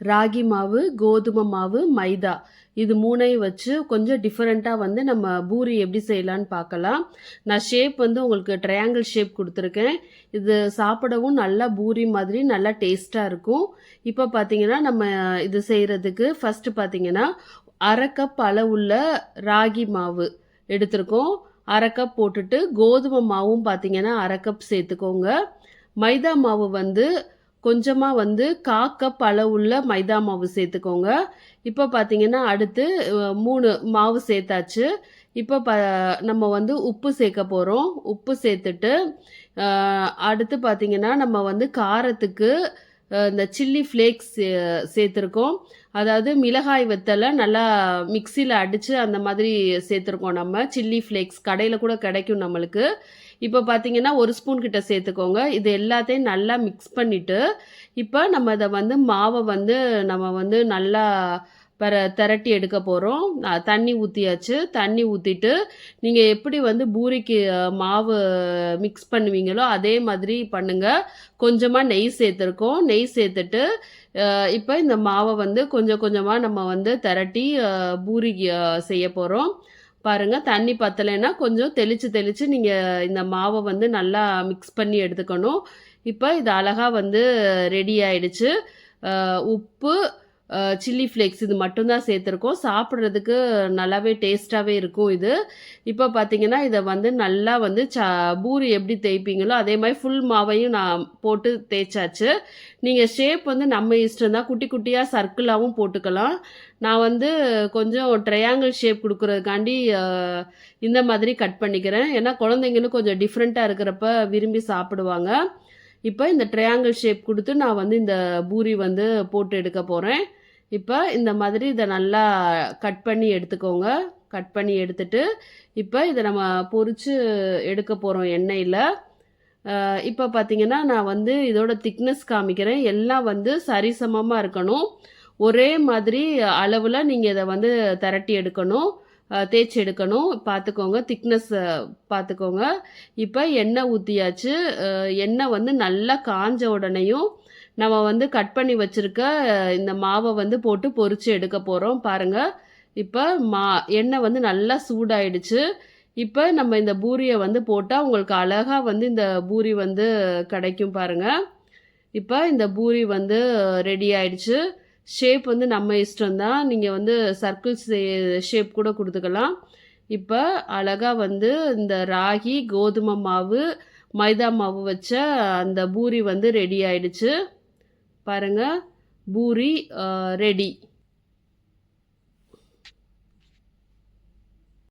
ராகி மாவு கோதுமை மாவு மைதா. இது மூணையும் வச்சு கொஞ்சம் டிஃப்ரெண்ட்டாக வந்து நம்ம பூரி எப்படி செய்யலான்னு பார்க்கலாம். நான் ஷேப் வந்து உங்களுக்கு ட்ரையாங்கிள் ஷேப் கொடுத்துருக்கேன். இது சாப்பிடவும் நல்லா பூரி மாதிரி நல்லா டேஸ்ட்டாக இருக்கும். இப்போ பார்த்தீங்கன்னா நம்ம இது செய்கிறதுக்கு ஃபஸ்ட்டு பார்த்தீங்கன்னா அரை கப் அளவுள்ள ராகி மாவு எடுத்திருக்கோம். அரை கப் போட்டுட்டு கோதுமை மாவும் பார்த்தீங்கன்னா அரை கப் சேர்த்துக்கோங்க. மைதா மாவு வந்து கொஞ்சமாக வந்து கா கப் அளவுள்ள மைதா மாவு சேர்த்துக்கோங்க. இப்போ பார்த்தீங்கன்னா அடுத்து மூணு மாவு சேர்த்தாச்சு. இப்போ ப நம்ம வந்து உப்பு சேர்க்க போகிறோம் உப்பு சேர்த்துட்டு அடுத்து பார்த்தீங்கன்னா நம்ம வந்து காரத்துக்கு இந்த சில்லி ஃப்ளேக்ஸ் சேர்த்துருக்கோம். அதாவது மிளகாய் வெத்தலை நல்லா மிக்சியில் அடித்து அந்த மாதிரி சேர்த்துருக்கோம் நம்ம. சில்லி ஃப்ளேக்ஸ் கடையில் கூட கிடைக்கும் நம்மளுக்கு. இப்போ பார்த்தீங்கன்னா ஒரு ஸ்பூன் கிட்ட சேர்த்துக்கோங்க. இது எல்லாத்தையும் நல்லா மிக்ஸ் பண்ணிவிட்டு இப்போ நம்ம இதை வந்து மாவை வந்து நம்ம வந்து நல்லா பர திரட்டி எடுக்க போகிறோம் தண்ணி ஊற்றியாச்சு தண்ணி ஊற்றிட்டு நீங்கள் எப்படி வந்து பூரிக்கு மாவு மிக்ஸ் பண்ணுவீங்களோ அதே மாதிரி பண்ணுங்கள் கொஞ்சமாக நெய் சேர்த்துருக்கோம். நெய் சேர்த்துட்டு இப்போ இந்த மாவை வந்து கொஞ்சம் கொஞ்சமாக நம்ம வந்து திரட்டி பூரி செய்ய போகிறோம் பாருங்கள் தண்ணி பத்தலைன்னா கொஞ்சம் தெளித்து தெளித்து நீங்கள் இந்த மாவை வந்து நல்லா மிக்ஸ் பண்ணி எடுத்துக்கணும். இப்போ இது அழகாக வந்து ரெடி ஆயிடுச்சு. உப்பு சில்லி ஃப்ளேக்ஸ் இது மட்டும்தான் சேர்த்துருக்கோம். சாப்பிட்றதுக்கு நல்லாவே டேஸ்ட்டாகவே இருக்கும் இது. இப்போ பார்த்தீங்கன்னா இதை வந்து நல்லா வந்து ச பூரி எப்படி தேய்ப்பீங்களோ அதே மாதிரி ஃபுல் மாவையும் நான் போட்டு தேய்ச்சாச்சு. நீங்கள் ஷேப் வந்து நம்ம இஷ்டம் தான். குட்டி குட்டியாக சர்க்கிளாகவும் போட்டுக்கலாம். நான் வந்து கொஞ்சம் ட்ரையாங்கிள் ஷேப் கொடுக்குறதுக்காண்டி இந்த மாதிரி கட் பண்ணிக்கிறேன். ஏன்னா குழந்தைங்களும் கொஞ்சம் டிஃப்ரெண்ட்டாக இருக்கிறப்ப விரும்பி சாப்பிடுவாங்க. இப்போ இந்த ட்ரையாங்கிள் ஷேப் கொடுத்து நான் வந்து இந்த பூரி வந்து போட்டு எடுக்க போகிறேன் இப்போ இந்த மாதிரி இதை நல்லா கட் பண்ணி எடுத்துக்கோங்க. கட் பண்ணி எடுத்துட்டு இப்போ இதை நம்ம பொறிச்சு எடுக்க போகிறோம் எண்ணெயில். இப்போ பார்த்தீங்கன்னா நான் வந்து இதோட திக்னஸ் காமிக்கிறேன். எல்லாம் வந்து சரிசமமாக இருக்கணும். ஒரே மாதிரி அளவில் நீங்கள் இதை வந்து திரட்டி எடுக்கணும். தேய்ச்சி எடுக்கணும். பார்த்துக்கோங்க திக்னஸ் பார்த்துக்கோங்க இப்போ எண்ணெய் ஊற்றியாச்சு எண்ணெய் வந்து நல்லா காஞ்ச உடனேயும் நம்ம வந்து கட் பண்ணி வச்சுருக்க இந்த மாவை வந்து போட்டு பொறிச்சு எடுக்க போகிறோம் பாருங்கள் இப்போ மா எண்ணெய் வந்து நல்லா சூடாயிடுச்சு. இப்போ நம்ம இந்த பூரியை வந்து போட்டால் உங்களுக்கு அழகாக வந்து இந்த பூரி வந்து கிடைக்கும் பாருங்கள் இப்போ இந்த பூரி வந்து ரெடி ஆயிடுச்சு. ஷேப் வந்து நம்ம இஷ்டம்தான். நீங்கள் வந்து சர்க்கிள்ஸ் ஷேப் கூட கொடுத்துக்கலாம். இப்போ அழகாக வந்து இந்த ராகி கோதுமை மாவு மைதா மாவு வச்ச அந்த பூரி வந்து ரெடி ஆயிடுச்சு. பாருங்கள் பூரி ரெடி